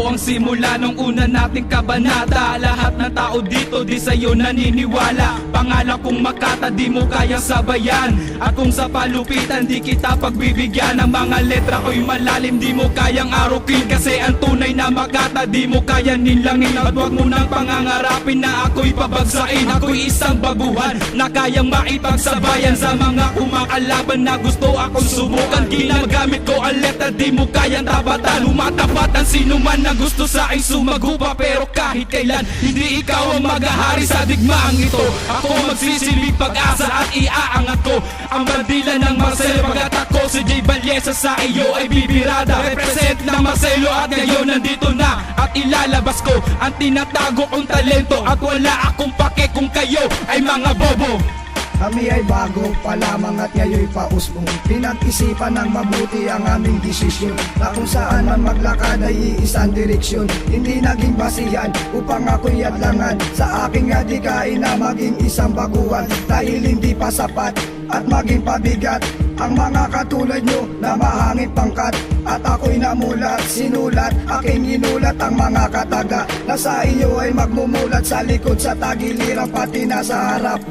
ang simula ng una nating kabanata. Lahat ng tao dito di sa'yo naniniwala. Pangalan kong Makata di mo kaya sabayan. At kung sa palupitan di kita pagbibigyan. Ang mga letra ko'y malalim di mo kayang arukin. Kasi ang tunay na Makata di mo kaya nilangin. At wag mo nang pangangarapin na ako'y pabagsain. Ako'y isang baguhan na kayang maipagsabayan. Sa mga kumakalaban na gusto akong subukan. Ginagamit ko ang letra di mo kayang tabatan Umatapatan sino man na gusto sa akin sumagupa Pero kahit kailan hindi ikaw ang maghahari sa digmaang ito. Ako magsisilbing pag-asa at iaangat ko Ang bandila ng Marcelo. Pagkat ako si J Vallesa sa iyo ay bibirada. Represent ng Marcelo at ngayon nandito na. At ilalabas ko ang tinatago kong talento. At wala akong pake kung kayo ay mga bobo Kami ay bago pa lamang at ngayon pausbong Pinag-isipan ng mabuti ang aming desisyon. Na kung saan man maglakad ay iisang direksyon. Hindi naging basihan upang ako'y adlangan. Sa aking adikain na maging isang baguhan. Dahil hindi pa sapat at maging pabigat ang mga katulad nyo na mahangit pangkat. At ako'y namulat, sinulat, aking inulat ang mga kataga. Na sa iyo ay magmumulat sa likod sa tagiliran pati na sa harap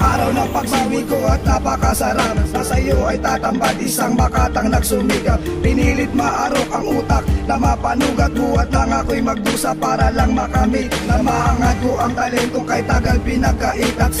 Araw ng pagbawi ko at napakasarap Nasa iyo ay tatambad isang makatang nagsumikap Pinilit maarok ang utak na mapanugat. Buhat lang ako'y magdusa para lang makamit. Na maangat ko ang talento kay tagal pinagkait At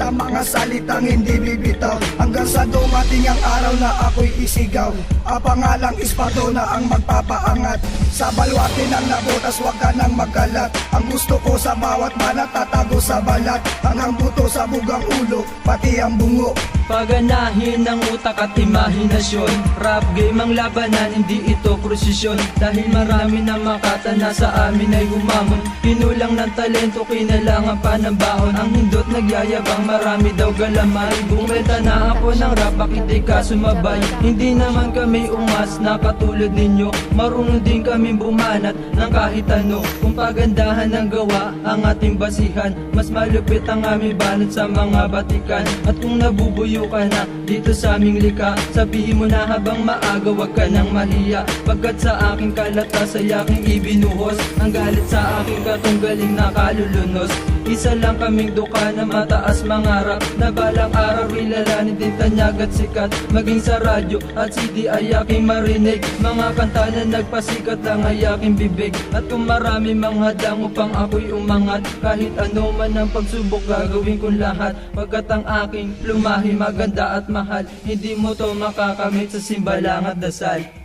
ang mga salitang hindi bibitaw. Hanggang sa dumating ang araw na ako'y isigaw. Ang pangalang ispato na ang magpapaangat. Sa balwate ng nabotas wag ka nang magkalat. Ang gusto ko sa bawat banat tatago sa balat. Hanggang buto sa bugang ulo pati ang bungo. Paganahin ng utak at imahinasyon. Rap game ang labanan, hindi ito prosesyon. Dahil marami na makata na sa amin ay humamon Pinulang ng talento, kinailangan pa ng baon Ang hindot nagyayabang, marami daw galamay Bumenta na ako ng rap, bakit di ka sumabay? Hindi naman kami ungas na katulad ninyo. Marunong din kami bumanat ng kahit ano. Kung pagandahan ng gawa ang ating basihan Mas malupit ang aming banat sa mga batikan At kung nabubuyo ka na dito sa aming lika Sabihin mo na habang maaga wag ka nang mahiya. Pagkat sa aking kalatas ay aking ibinuhos. Ang galit sa aking katunggaling nakalulunos Isa lang kaming duka na mataas mangarap. Na balang araw ilalanin din tanyag at sikat. Maging sa radyo at CD ay aking marinig. Mga kanta na nagpasikat lang ay aking bibig. At kung marami mang hadlang upang ako'y umangat Kahit ano man ang pagsubok gagawin kong lahat Pagkat ang aking lumahi maganda at mahal Hindi mo to makakamit sa simbalang at dasal